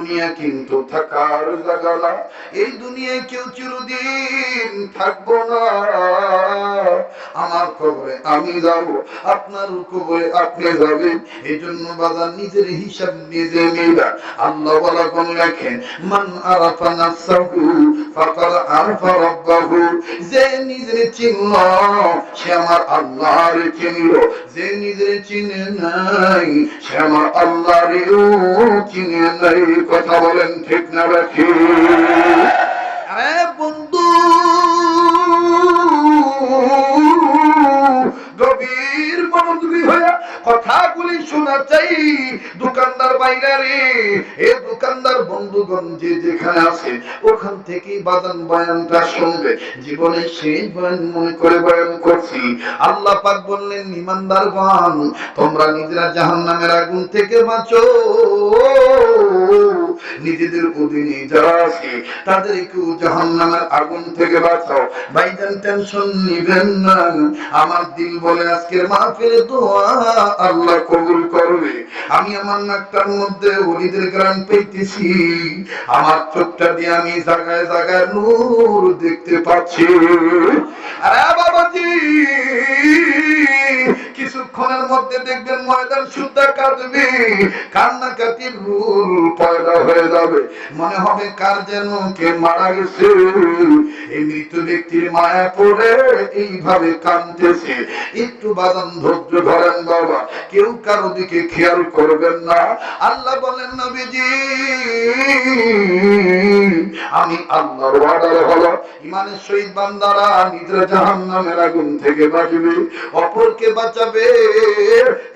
দুনিয়া কিন্তু থাকার জায়গা না এই দুনিয়ায় কেউ চিরদিন থাকব না। আমার কবরে আমি যাব, আপনার কবরে আপনি যাবেন। এই জন্য বাজার নিজের হিসাব নিজে নিবা। আল্লাহ বলা কোন লেখেন, মান আরাফা নাফসাহু ফাকাদ আরাফা রাব্বাহু। যে নিজের চিনল সে আমার আল্লাহর চিনল যে নিজের চিনে নাই, সে আমার আল্লাহরেও চিনে নাই। কথা বলেন ঠিক না রাখি বাইরে এ দোকানদার বন্ধুগণ যে যেখানে আছে, ওখান থেকে বাদান বয়ানটা শুনবে। জীবনে সেই বয়ান মনে করে বয়ান করছি। আল্লাহ পাক বললেন ইমানদার গান তোমরা নিজেরা জাহান্নামের আগুন থেকে বাঁচো। নিজেদের অধীনে যারা আছে, তাদেরকেও জাহান্নামের আগুন থেকে বাঁচাও। ভাইজান, টেনশন নিবেন না। আমার দিল বলে আজকের মাহফিলে দোয়া আল্লাহ কবুল করবে। আমি আমার নাকটার মধ্যে গ্রাম পেতেছি। আমার চোখটা দিয়ে আমি জাগায় জাগায় নূর দেখতে পাচ্ছি। আরে বাবাজি! মধ্যে দেখবেন ময়দান সুদ্ধা কাঁদবে কান্নাকাটির রুল পয়দা হয়ে যাবে। মনে হবে কার যেন কে মারা গেছে। এই মৃত ব্যক্তির মায়া পড়ে এইভাবে কাঁদতেছে। একটু বাদাম ধৈর্য ধরেন বাবা। কেউ কারও দিকে খেয়াল করবেন না। আল্লাহ বলেন, নবীজি, আমি আল্লাহর ওয়াদার হলো ইমানের শহীদ বান্দারা নিজের জাহান্নামের আগুন থেকে বাঁচবে, অপরকে বাঁচাবে।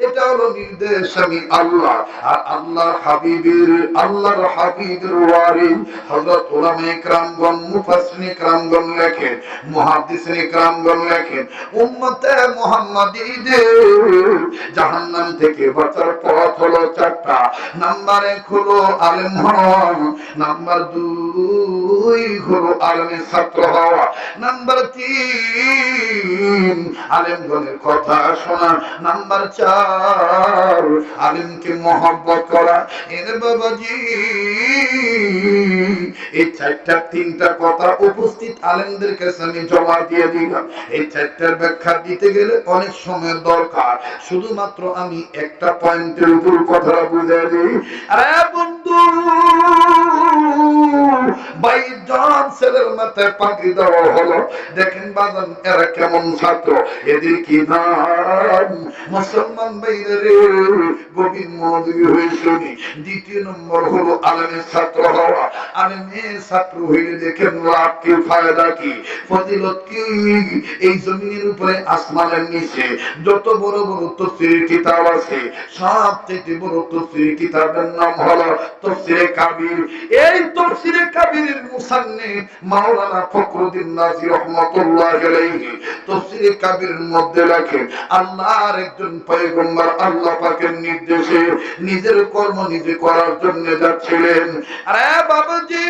এটা হলো নির্দেশ আমি আল্লাহ। আর আল্লাহর হাবিবের আল্লাহর হাবিবের ওয়ারি হযরত উলামা ইকরামগণ মুফাসসিরিন ইকরামগণ লেখেন মুহাদ্দিসিন ইকরামগণ লেখেন, উম্মতে মুহাম্মাদীদের জাহান্নাম থেকে বাঁচার পথ হলো চারটা। নাম্বার এক হলো আলেম হওয়া নাম্বার দুই তিনটা কথা উপস্থিত আলেমদের কাছে আমি জমা দিয়ে দিলাম। এই চারটার ব্যাখ্যা দিতে গেলে অনেক সময় দরকার। শুধুমাত্র আমি একটা পয়েন্টের উপর কথা বুঝে দিই। আরে বন্ধু বাইজন ছেলের মাথায় পাখি দেওয়া হলো। দেখেন বাজান, এরা কেমন ছাত্র? এদের কি নাম? মুসলমান বাইরে রে মনোযোগী হয়ে শুনি। দ্বিতীয় নম্বর হলো আলমের ছাত্র হওয়া। আলমের ছাত্র হইলে দেখেন লাভ কি, ফায়দা কি, ফজিলত কি? এই জমিনের উপরে আসমানের নিচে যত বড় বড় তফসিরের কিতাব আছে, সব থেকে বড় তফসিরের কিতাবের নাম হলো তফসিরে কাবির। এই তফসিরে কাবিরের মুসান্নিফ মাওলানা ফখরুদ্দিন নাজির রহমতুল্লাহ আলাইহি তফসিরে কাবিরের মধ্যে আল্লাহর একজন পয়গম্বর আল্লাহ পাকের নির্দেশে নিজের কর্ম নিজে করার জন্য যাচ্ছিলেন। আরে বাবাজি!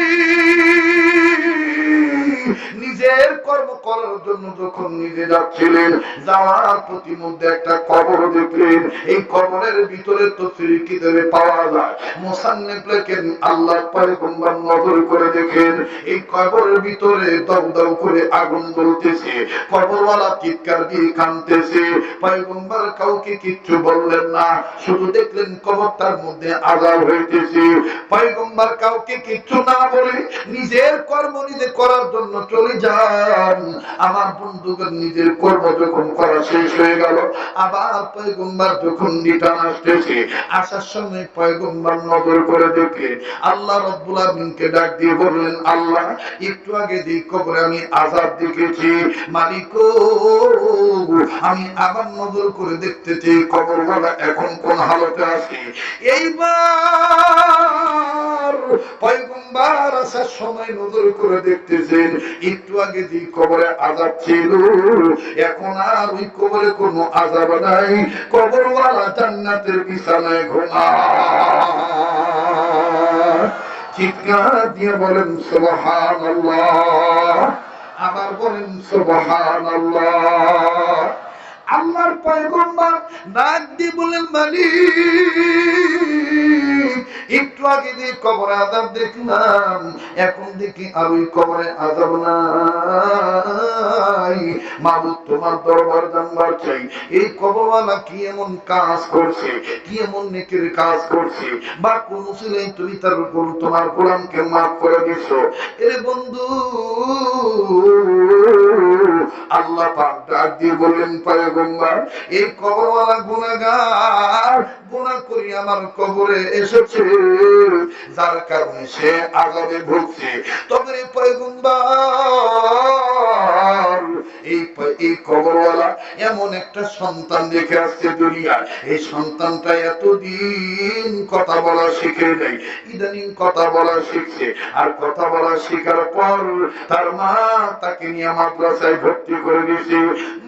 নিজের কর্ম করার জন্য যখন নিজে যাচ্ছিলেন, যাওয়ার প্রতিমধ্যে একটা কবর দেখলেন। এই কবরের ভিতরে তো কিতাবে পাওয়া যায়। মোসান্নেফ লেখেন আল্লাহ পয়গম্বর নজর করে দেখেন, এই কবরের ভিতরে দাউ দাউ করে আগুন জ্বলতেছে। কবরওয়ালা চিৎকার দিয়ে কাঁদতেছে। পয়গম্বর কাউকে কিচ্ছু বললেন না, শুধু দেখলেন কবরটার মধ্যে আজাব হইতেছে। পয়গম্বর কাউকে কিচ্ছু না বলে নিজের কর্ম নিজে করার জন্য চলে যান। আমার বন্ধুগণ নিজের কর্ম যখন করা শেষ হয়ে গেল, আবার পয়গম্বর যখন রিটার্ন আসতেছে, আসার সময় পয়গম্বর নজর করে দেখে আল্লাহ রব্বুল আমিনকে ডাক দিয়ে বললেন, আল্লাহ, একটু আগে যে কবরে আমি আজাব দেখেছি মালিক আমি আবার নজর করে দেখতেছি, কবরওয়ালা এখন কোন হালতে আছে? এইবার পয়গম্বর আসার সময় নজর করে দেখতেছেন একটু আগে যে কবরে আজাব ছিল, এখন আর ওই কবরে কোনো আজাব নাই। কবরওয়ালা জান্নাতের বিছানায় ঘুমায়। চিৎকার দিয়ে বলেন, সুবহানাল্লাহ। আবার বলেন, সুবহানাল্লাহ। আল্লাহর পয়গম্বর ডাক দিয়ে বলেন, মালিক আগে দেখলাম, এখন দেখি আর ওই কবরে নাই। মাবুদ তোমার দরবার জানবার চাই, এই কবরওয়ালা কি এমন কাজ করছে? কি এমন নেকের কাজ করছে? বা কোন তুমি তার উপর তোমার গোলামকে মাফ করে দিছো। এরে বন্ধু, আল্লাহ পাক ডাক দিয়ে বললেন, পয়গম্বর, এই কবরওয়ালা গুনাহগার, গুনাহ করি আমার কবরে এসেছে। যার কারণে সে আজাবে ভুগছে। তবে পয়গম্বর এই এই কবরওয়ালা এমন একটা সন্তান রেখে আসছে দুনিয়া এই সন্তানটা এতদিন কথা বলা শিখে নাই, ইদানিং কথা বলা শিখছে। আর কথা বলা শেখার পর তার মা তাকে নিয়ে মাদ্রাসায় ভর্তি করে দিয়েছে।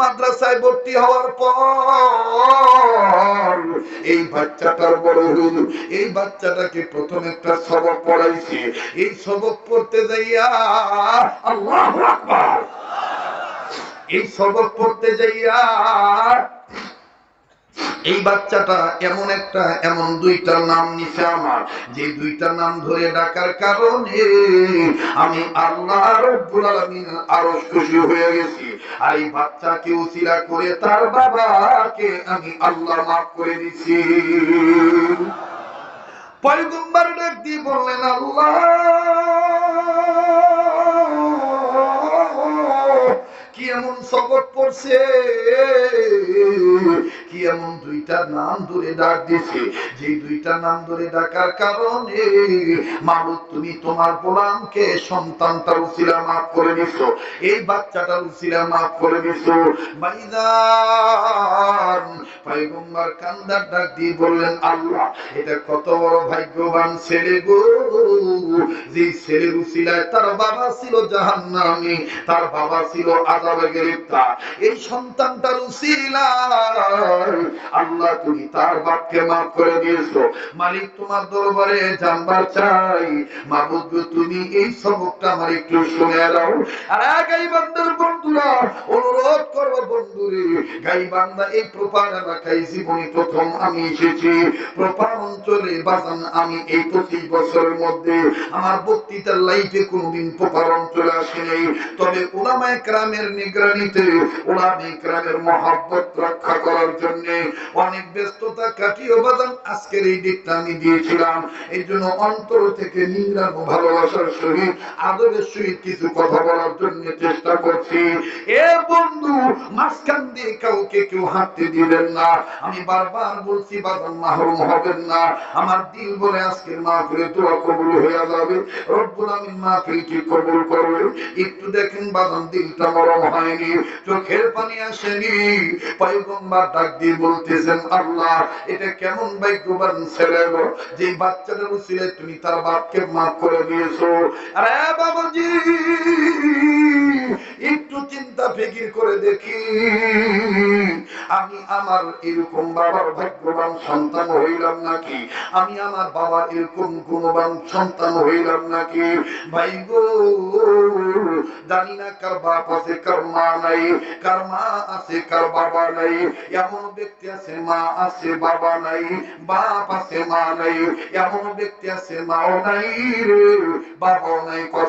মাদ্রাসায় ভর্তি হওয়ার পর এই বাচ্চাটার বড় হল। এই বাচ্চাটাকে প্রথম একটা সবক পড়াইছে। এই সবক পড়তে যাইয়া আল্লাহ আকবার এই সবক পড়তে যাইয়া এই বাচ্চাটা এমন একটা, এমন দুইটা নাম নিছে আমার। যে দুইটা নাম ধরে ডাকার কারণে আমি আল্লাহ রব্বুল আলামিন আরও খুশি হয়ে গেছি। আর এই বাচ্চাকে উসিলা করে তার বাবাকে আমি আল্লাহ মাফ করে দিছি। পয়গম্বর ডাক দিয়ে বললেন, আল্লাহ! কি এমন সবক পড়ছে? কি এমন দুইটা নাম ধরে ডাক দিছে? যে দুইটা নাম ধরে ডাকার কারণে মাবুদ তুমি তোমার গোলামকে সন্তানটার উসিলা মাফ করে দিছো। এই বাচ্চাটার উসিলা মাফ করে দিছো। বাইদান পয়গম্বর কান্দার ডাক দিয়ে বললেন, আল্লাহ, এটা কত বড় ভাগ্যবান ছেলে গো। যে ছেলের উসিলায় তার বাবা ছিল জাহান্নামী, তার বাবা ছিল আযাবে গ্রেফতার এই সন্তানটার আল্লাহ, তুমি তার বাপকে মাফ করে দিয়েছ। মালিক তোমার দরবারে জানবার চাই। মাবুদ তুমি এই সবকটা আমার একটু শুনে দাও আর গাইবান্দার বন্ধুরা, অনুরোধ করব বন্ধুরে, গাইবান্ধা, এই প্রপার এলাকায় জীবনে প্রথম আমি এসেছি। প্রপার অঞ্চলে বাজান আমি এই পঁচিশ বছরের মধ্যে আমার বক্তৃতার লাইফে কোনোদিন প্রপার অঞ্চলে আসে নাই তবে ওলামায় ক্রামের নিগরানিতে ওলামায় ক্রামের মহাব্বত রক্ষা করার জন্য অনেক ব্যস্ততা কাটিয়ে বাজান আজকের এই দিকটা আমি দিয়েছিলাম। এই জন্য অন্তর থেকে নিংড়ার ভালোবাসার সহিত আদবের সহিত কিছু কথা বলার জন্য চেষ্টা করছি। এ বন্ধু, মাঝখান দিয়ে কাউকে কেউ হাঁটতে দিবেন না। আমি বারবার বলছি বাজান মাহরুম হবেন না। আমার দিল বলে আজকের মাহফিলে দোয়া কবুল হয়ে যাবে। রব্বুল আমিন মাহফিল কি কবুল করবে একটু দেখেন বাজান দিলটা নরম হয়নি চোখের পানি আসেনি। পয়গম্বর ডাক দিয়ে বলতেছেন, আল্লাহ, এটা কেমন ভাগ্যবান ছেলে যে বাচ্চাটার উচিলে তুমি তার বাপকে মাফ করে দিয়েছ। আরে বাবাজি, একটু চিন্তা ফিকির করে দেখি। আমি আমার এরকম বাবার ভাগ্যবান সন্তান হইলাম নাকি? আমি আমার বাবার এরকম গুণবান সন্তান হইলাম নাকি? ভাই গো, জানি না কার বাপ আছে, কার মা নাই, কার মা আছে, কার বাবা নাই। এমন ব্যক্তি আছে, মা আছে, বাবা নাই, বাপ আছে, মা নাই। এমন ব্যক্তি আছে, মাও নাই রে, বাবাও নাই কথা